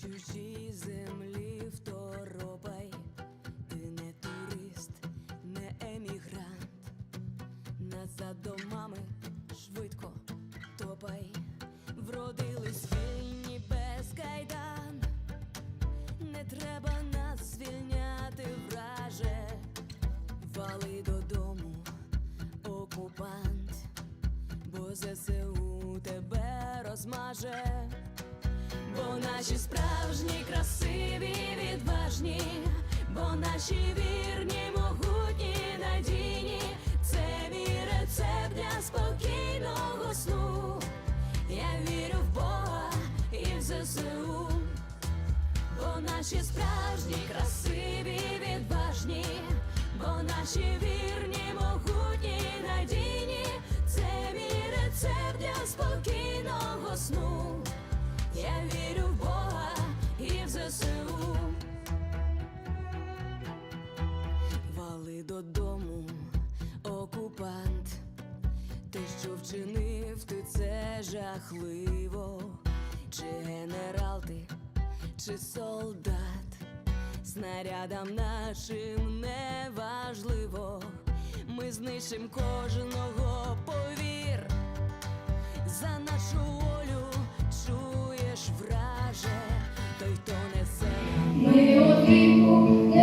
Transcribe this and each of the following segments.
Чужі землі в тому. наші справжні, красиві, відважні, бо наші вірні, могутні, надійні, це мій рецепт для спокійного сну. Я вірю в Бога і в ЗСУ, бо наші справжні, красиві, відважні, бо наші вірні, могутні, надійні, це мій рецепт для спокійного сну. Я вірю в Бога і в ЗСУ. Вали додому, окупант. Те, що вчинив, ти це жахливо. Чи генерал чи солдат, снарядам нашим неважливо. Ми знищим кожного повір за нашу. Ми одвіку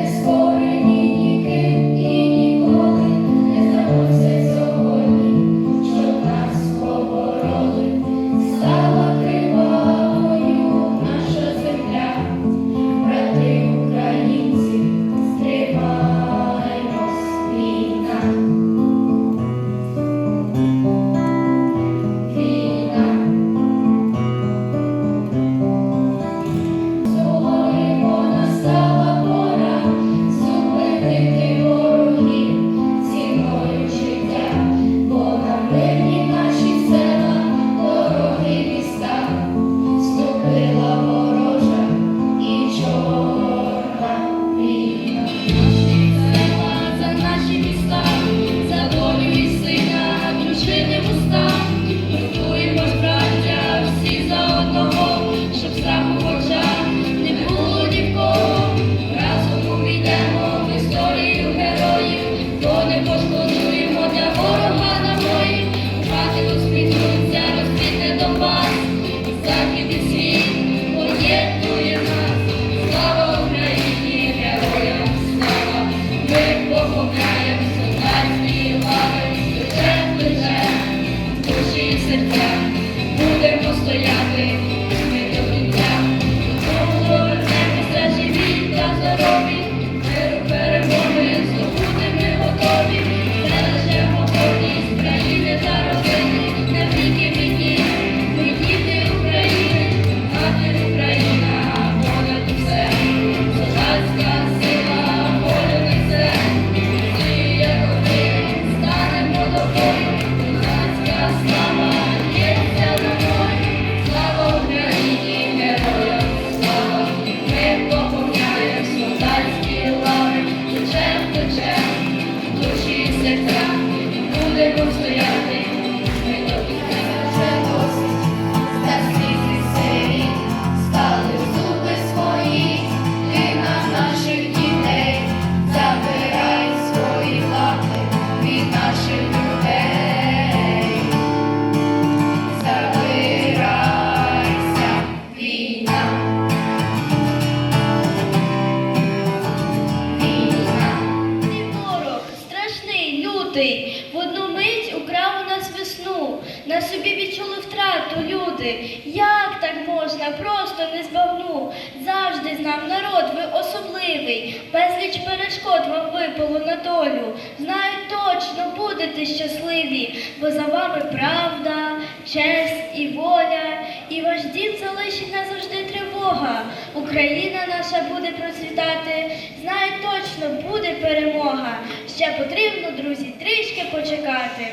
декого на долю. Знаю, точно будете щасливі, бо за вами правда, честь і воля, і ваш дім залишить назавжди тривога. Україна наша буде процвітати, знаю, точно буде перемога. Ще потрібно, друзі, трішки почекати.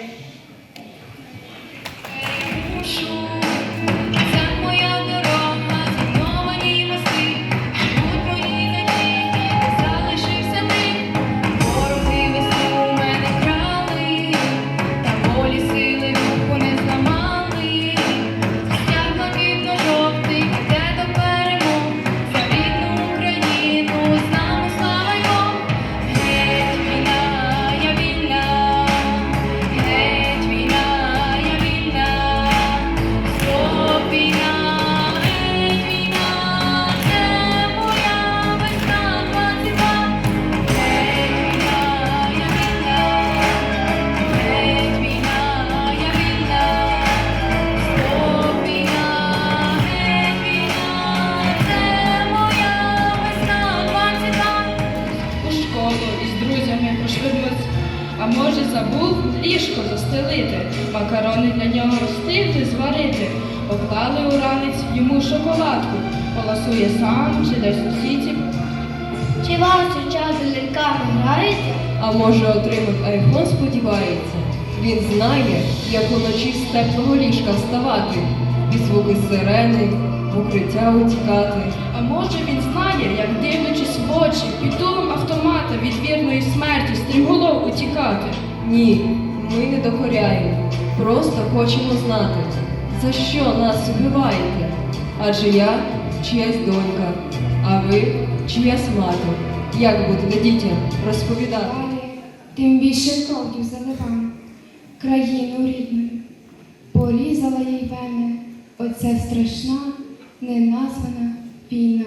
А може отримав айфон, сподівається. Він знає, як уночі з теплого ліжка вставати, і звуки сирени, в укриття утікати. А може він знає, як дивлячись в очі, під дулом автомата від вірної смерті стрімголов утікати. Ні, ми не докоряємо. Просто хочемо знати, за що нас убиваєте. Адже я чиясь донька, а ви чиясь мати. Як будете дітям розповідати? Тим більше кроків заливав країну рідну, порізала їй вени, оця страшна, неназвана війна.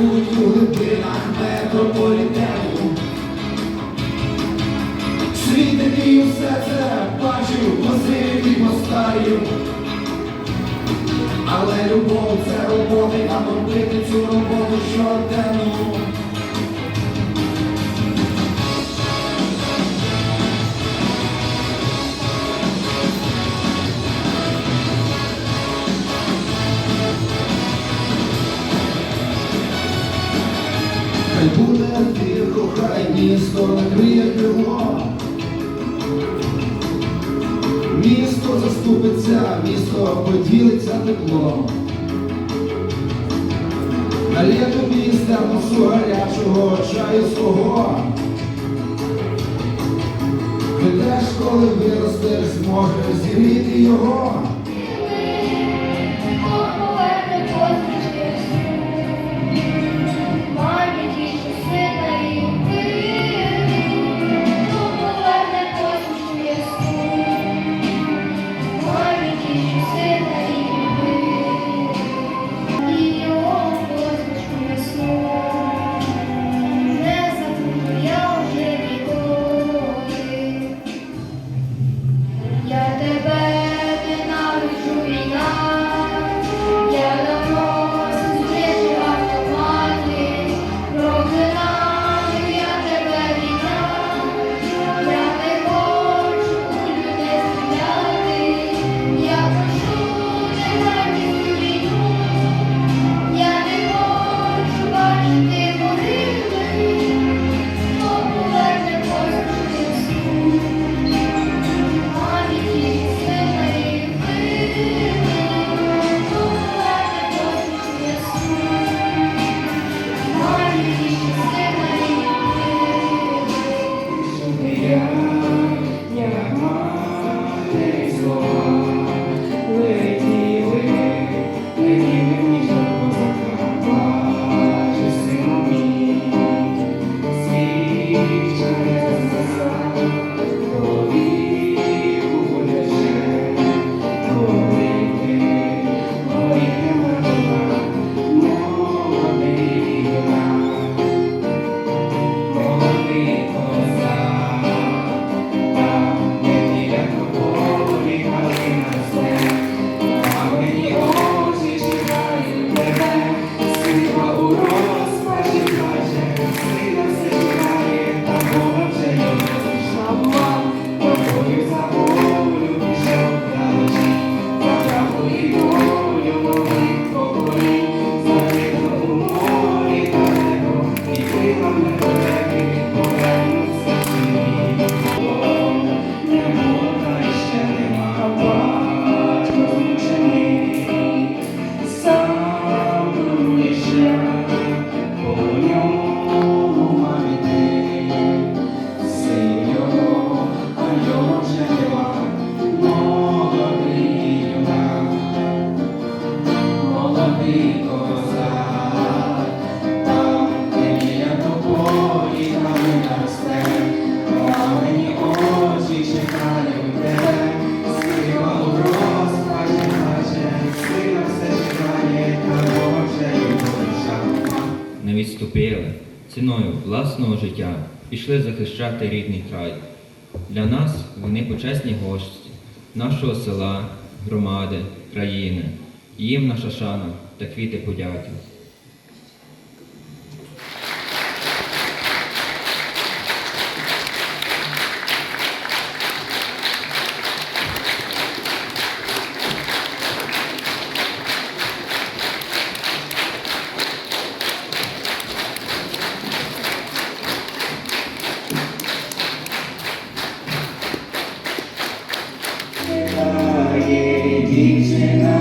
Живуть у глибинах метрополітену. Світ який усе це бачив, возив і постарів. Але любов це робота, і нам робити цю роботу щоденну. Місто накриє крило. Місто заступиться, місто поділиться теплом. Налє тобі з термосу гарячого чаю свого. Ти теж, коли виростеш, зможеш зігріти його. ціною власного життя пішли захищати рідний край. Для нас вони почесні гості, нашого села, громади, країни. Їм наша шана та квіти подяки. teaching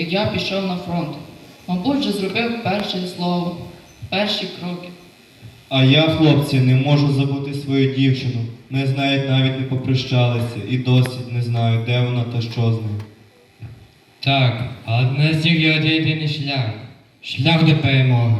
як я пішов на фронт. Мабуть, вже зробив перше слово, перші кроки. А я, хлопці, не можу забути свою дівчину. Ми з нею навіть не попрощалися і досі не знаю, де вона та що з нею. Так, але в нас є один єдиний шлях. Шлях до перемоги.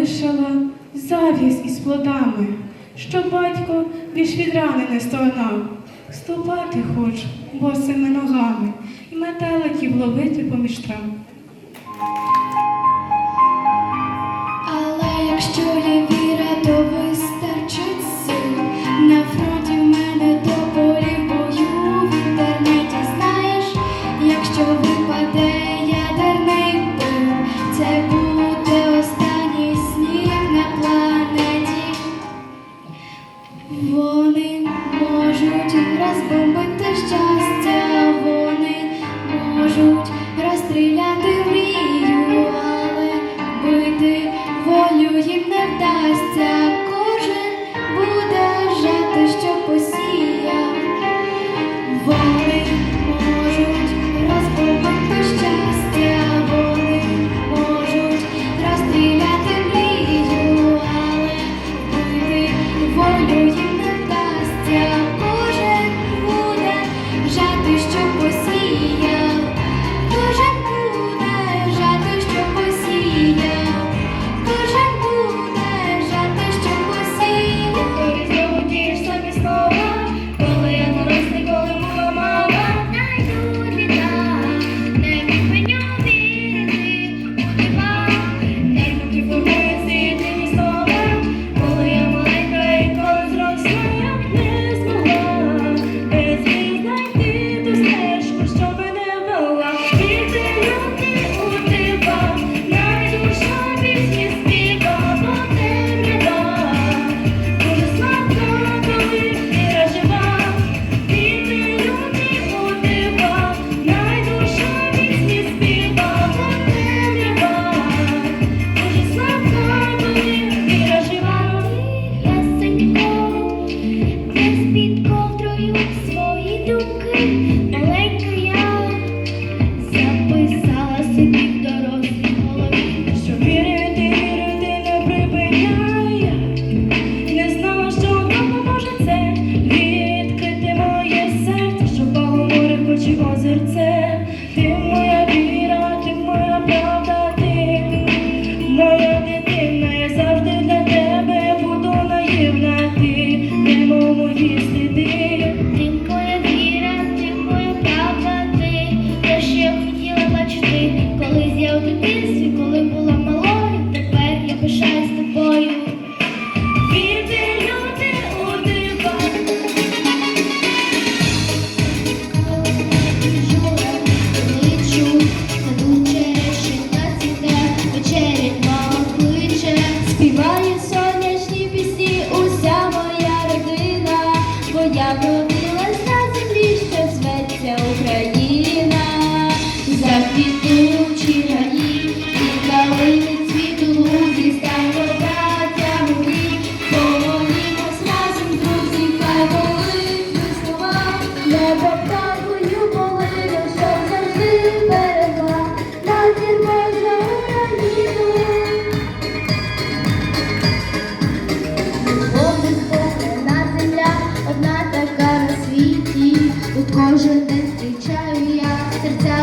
лишила завість із плодами, що батько більш від рани не стогнав. Ступати хоч босими ногами і метеликів ловити поміж трав.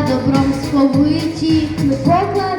Добром сповиті. Ми покладемо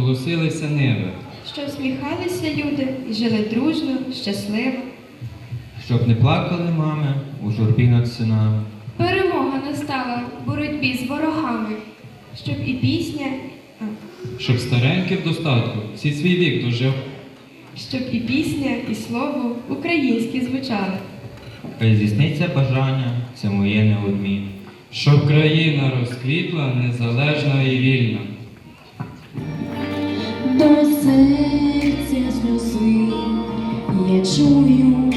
колосилися ниви. Що всміхалися люди і жили дружно, щасливо. Щоб не плакали мами у журбі над синами. Перемога настала в боротьбі з ворогами, щоб і пісня, а, Щоб старенький в достатку всі свій вік дожив. щоб і пісня, і слово українські звучали. Хай здійсниться бажання, це моє неодмінно. Щоб країна розквітла, незалежна і вільна. До серця сльози. Я чую